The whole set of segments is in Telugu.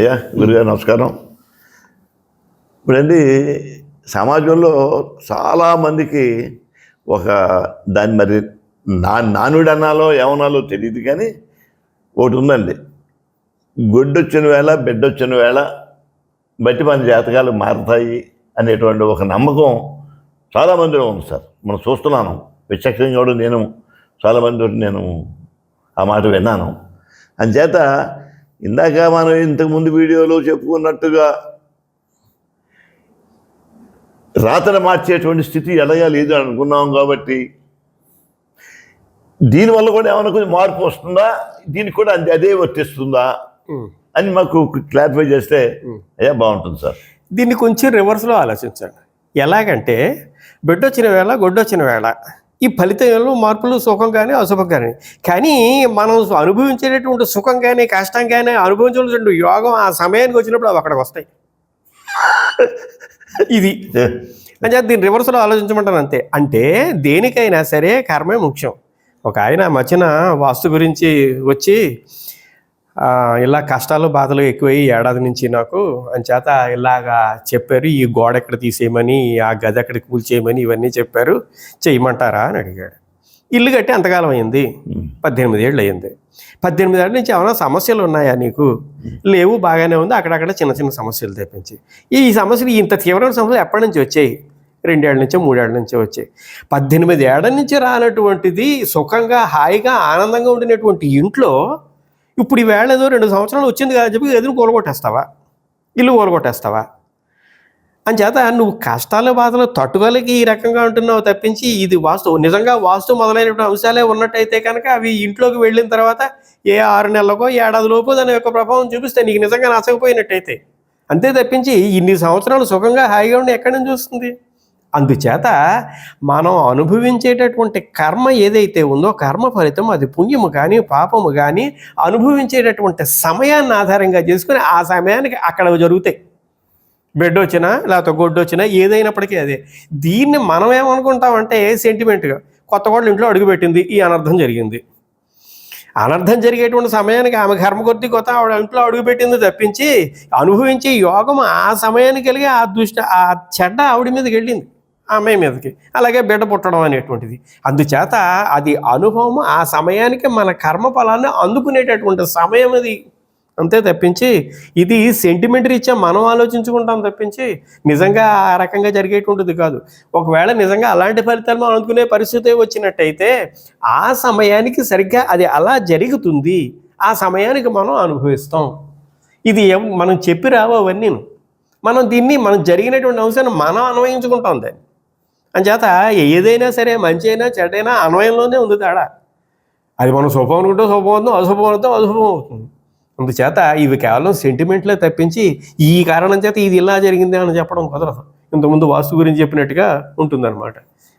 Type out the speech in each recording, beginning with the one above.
అయ్యా గురుగారు నమస్కారం. ఇప్పుడండి సమాజంలో చాలామందికి ఒక దాన్ని మరి నా నానుడు అనాలో ఏమనాలో తెలియదు కానీ ఒకటి ఉందండి. గొడ్డొచ్చిన వేళ బిడ్డొచ్చిన వేళ బట్టి మన జాతకాలు మారుతాయి అనేటువంటి ఒక నమ్మకం చాలామందిలో ఉంది సార్. మనం చూస్తున్నాను. విచక్షణగా కూడా నేను చాలామంది నేను ఆ మాట విన్నాను. అంచేత ఇందాక మనం ఇంతకుముందు వీడియోలో చెప్పుకున్నట్టుగా రాతను మార్చేటువంటి స్థితి ఎలాగా లేదు అని అనుకున్నాం కాబట్టి దీనివల్ల కూడా ఏమైనా కొంచెం మార్పు వస్తుందా? దీనికి కూడా అంతే అదే వర్తిస్తుందా? అని మాకు క్లారిఫై చేస్తే అయ్యా బాగుంటుంది సార్. దీన్ని కొంచెం రివర్స్లో ఆలోచించండి. ఎలాగంటే బిడ్డ వచ్చిన వేళ గొడ్డు వచ్చిన వేళ. ఈ ఫలితంలో మార్పులు సుఖం కానీ అశుభం కానీ కానీ మనం అనుభవించేటటువంటి సుఖం కానీ కష్టం కానీ అనుభవించాల్సిన యోగం ఆ సమయానికి వచ్చినప్పుడు అవి అక్కడికి వస్తాయి. ఇది. అంటే దీన్ని రివర్స్లో ఆలోచించమంటాను అంతే. అంటే దేనికైనా సరే కర్మే ముఖ్యం. ఒక ఆయన మధ్యన వాస్తు గురించి వచ్చి ఇలా కష్టాలు బాధలు ఎక్కువయ్యి ఏడాది నుంచి నాకు. అంచేత ఇలాగా చెప్పారు ఈ గోడ ఎక్కడ తీసేయమని ఆ గది ఎక్కడ కూల్చేయమని ఇవన్నీ చెప్పారు. చేయమంటారా అని అడిగాడు. ఇల్లు కట్టి ఎంతకాలం అయింది? పద్దెనిమిది ఏళ్ళు అయింది. పద్దెనిమిది ఏళ్ళ నుంచి ఏమైనా సమస్యలు ఉన్నాయా నీకు? లేవు బాగానే ఉంది. అక్కడక్కడ చిన్న చిన్న సమస్యలు తెప్పించి. ఈ సమస్యలు ఇంత తీవ్రమైన సమస్యలు ఎప్పటి నుంచి వచ్చాయి? రెండేళ్ళ నుంచో మూడేళ్ళ నుంచో వచ్చాయి. పద్దెనిమిది ఏళ్ళ నుంచి రానటువంటిది సుఖంగా హాయిగా ఆనందంగా ఉండినటువంటి ఇంట్లో ఇప్పుడు ఈ వేళ ఏదో రెండు సంవత్సరాలు వచ్చింది కదా చెప్పి ఎదురు కూలగొట్టేస్తావా ఇల్లు కూలగొట్టేస్తావా అంచేత నువ్వు కష్టాల బాధలు తట్టుకోలేక ఈ రకంగా ఉంటున్నావు తప్పించి ఇది వాస్తు నిజంగా వాస్తు మొదలైనటువంటి అంశాలే ఉన్నట్టయితే కనుక అవి ఇంట్లోకి వెళ్ళిన తర్వాత ఏ ఆరు నెలలకో ఏడాది లోపు దాని యొక్క ప్రభావం చూపిస్తే నీకు నిజంగా నచ్చకపోయినట్టయితే. అంతే తప్పించి ఇన్ని సంవత్సరాలు సుఖంగా హాయిగా ఉండి ఎక్కడి నుంచి వస్తుంది? అందుచేత మనం అనుభవించేటటువంటి కర్మ ఏదైతే ఉందో కర్మ ఫలితం అది పుణ్యము కానీ పాపము కానీ అనుభవించేటటువంటి సమయాన్ని ఆధారంగా చేసుకుని ఆ సమయానికి అక్కడ జరుగుతాయి. బెడ్ వచ్చినా లేకపోతే గొడ్డు వచ్చినా ఏదైనప్పటికీ అదే. దీన్ని మనం ఏమనుకుంటామంటే సెంటిమెంట్గా కొత్త కోడలు ఇంట్లో అడుగుపెట్టింది ఈ అనర్థం జరిగింది. అనర్థం జరిగేటువంటి సమయానికి ఆమె కర్మ కొద్ది కొత్త ఆవిడ ఇంట్లో అడుగుపెట్టింది తప్పించి అనుభవించే యోగం ఆ సమయానికి కలిగి ఆ దుష్ట ఆ చెడ్డ ఆవిడ మీదకి వెళ్ళింది. ఆ అమ్మాయి మీదకి. అలాగే బిడ్డ పుట్టడం అనేటువంటిది. అందుచేత అది అనుభవం ఆ సమయానికి మన కర్మ ఫలాన్ని అందుకునేటటువంటి సమయం అది అంతే తప్పించి ఇది సెంటిమెంట్ రీత్యా మనం ఆలోచించుకుంటాం తప్పించి నిజంగా ఆ రకంగా జరిగేటువంటిది కాదు. ఒకవేళ నిజంగా అలాంటి ఫలితాలు మనం అందుకునే పరిస్థితి వచ్చినట్టయితే ఆ సమయానికి సరిగ్గా అది అలా జరుగుతుంది. ఆ సమయానికి మనం అనుభవిస్తాం. ఇది మనం చెప్పి రావు అవన్నీ మనం దీన్ని మనం జరిగినటువంటి అంశాన్ని మనం అన్వయించుకుంటాం దాన్ని. అంచేత ఏదైనా సరే మంచి అయినా చెడ్డైనా అన్వయంలోనే ఉంది తేడా. అది మనం శుభం అనుకుంటే శుభం అవుతుంది అశుభం అవుతాం అశుభం అవుతుంది. అందుచేత ఇవి కేవలం సెంటిమెంట్లే తప్పించి ఈ కారణం చేత ఇది ఇలా జరిగింది అని చెప్పడం కుదరదు. ఇంతకుముందు వాస్తు గురించి చెప్పినట్టుగా ఉంటుందన్నమాట.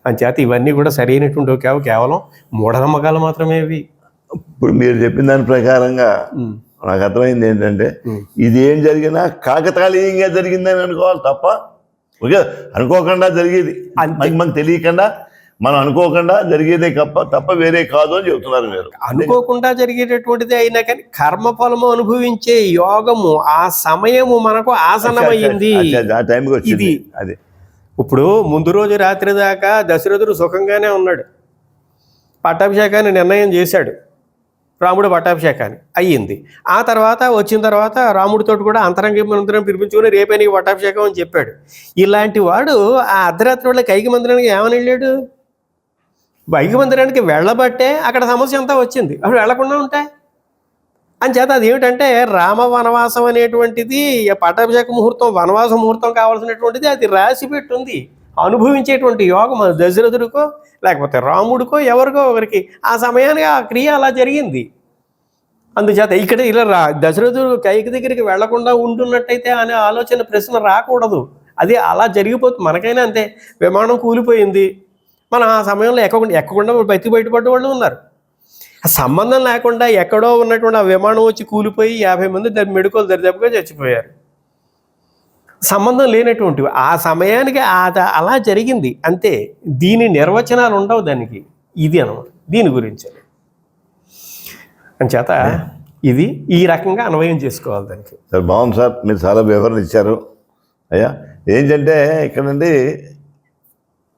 అంచేత ఇవన్నీ కూడా సరైనటువంటి కేవ- కేవలం మూఢనమ్మకాలు మాత్రమే ఇవి. ఇప్పుడు మీరు చెప్పిన దాని ప్రకారంగా. నాకు అర్థమైంది ఏంటంటే. ఇది ఏం జరిగినా కాకతాళీయంగా జరిగిందని అనుకోవాలి తప్ప ఓకే? అనుకోకుండా జరిగేది. మనకి తెలియకుండా మనం అనుకోకుండా జరిగేదే తప్ప తప్ప వేరే కాదు అని చెబుతున్నారు మీరు. అనుకోకుండా జరిగేటటువంటిది అయినా కానీ కర్మఫలము అనుభవించే యోగము ఆ సమయము మనకు ఆసనమైంది ఆ టైంకి వచ్చింది. ఇది. అది. ఇప్పుడు ముందు రోజు రాత్రి దాకా దశరథుడు సుఖంగానే ఉన్నాడు. పట్టాభిషేకాన్ని నిర్ణయం చేశాడు. రాముడు పట్టాభిషేకాన్ని అయ్యింది. ఆ తర్వాత వచ్చిన తర్వాత రాముడితో కూడా అంతరంగ మందిరం పిలిపించుకుని రేపే నీకు పట్టాభిషేకం అని చెప్పాడు. ఇలాంటి వాడు ఆ అర్ధరాత్రి వాళ్ళ కైకి మందిరానికి ఏమని వెళ్ళాడు? బైకి మందిరానికి వెళ్ళబట్టే అక్కడ సమస్య అంతా వచ్చింది. అప్పుడు వెళ్ళకుండా ఉంటే అంచేత అది ఏమిటంటే రామ వనవాసం అనేటువంటిది పట్టాభిషేక ముహూర్తం వనవాస ముహూర్తం కావాల్సినటువంటిది అది రాసి పెట్టుంది. అనుభవించేటువంటి యోగం దశరథుడికో లేకపోతే రాముడికో ఎవరికో ఒకరికి. ఆ సమయానికి ఆ క్రియ అలా జరిగింది. అందుచేత ఇక్కడ ఇలా రా దశరథుడు కైకి దగ్గరికి వెళ్ళకుండా ఉంటున్నట్టయితే అనే ఆలోచన ప్రశ్న రాకూడదు. అది అలా జరిగిపోతుంది మనకైనా అంతే. విమానం కూలిపోయింది. మనం ఆ సమయంలో ఎక్కకుండా ఎక్కకుండా బతికి బయటపడ్డ వాళ్ళు ఉన్నారు. సంబంధం లేకుండా ఎక్కడో ఉన్నటువంటి ఆ విమానం వచ్చి కూలిపోయి యాభై మంది దాని మెడుకోలు దరిదాపుగా చచ్చిపోయారు. సంబంధం లేనటువంటివి. ఆ సమయానికి ఆ- అలా జరిగింది. అంతే. దీని నిర్వచనాలు ఉండవు దానికి. ఇది అనమాట. దీని గురించి. అంచేత ఇది ఈ రకంగా అన్వయం చేసుకోవాలి దానికి. సార్ బాగుంది సార్. మీరు చాలా వివరణ ఇచ్చారు. అయ్యా ఏంటంటే ఇక్కడండి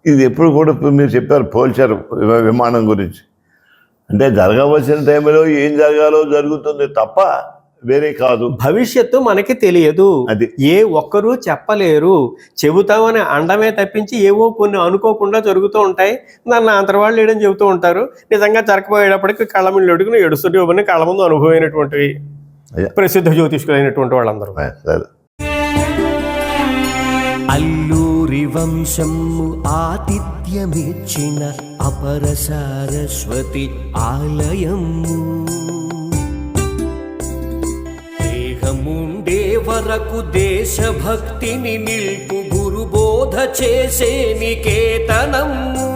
ఇది ఎప్పుడు కూడా మీరు చెప్పారు పోల్చారు విమ- విమానం గురించి. అంటే జరగవలసిన టైంలో ఏం జరగాలో జరుగుతుంది తప్ప వేరే కాదు. భవిష్యత్తు మనకి తెలియదు. అది. ఏ ఒక్కరూ చెప్పలేరు. చెబుతామని అండమే తప్పించి ఏవో కొన్ని అనుకోకుండా జరుగుతూ ఉంటాయి. దాన్ని అంతర్వాళ్ళు లేడని చెబుతూ ఉంటారు. నిజంగా జరగబోయేటప్పటికి కళ్ళ ముందు ఎడుకుని ఏడుస్తుంటే ఇవ్వని కళ్ళ ముందు అనుభవమైనటువంటి అయ్యా. ప్రసిద్ధ జ్యోతిష్కులైనటువంటి వాళ్ళందరూ. అల్లూరి వంశము ఆతిథ్యమిచ్చిన అపర సారస్వతి ఆలయము. మేముండే వరకు దేశభక్తిని నిల్పు గురుబోధ చేసే నికేతనము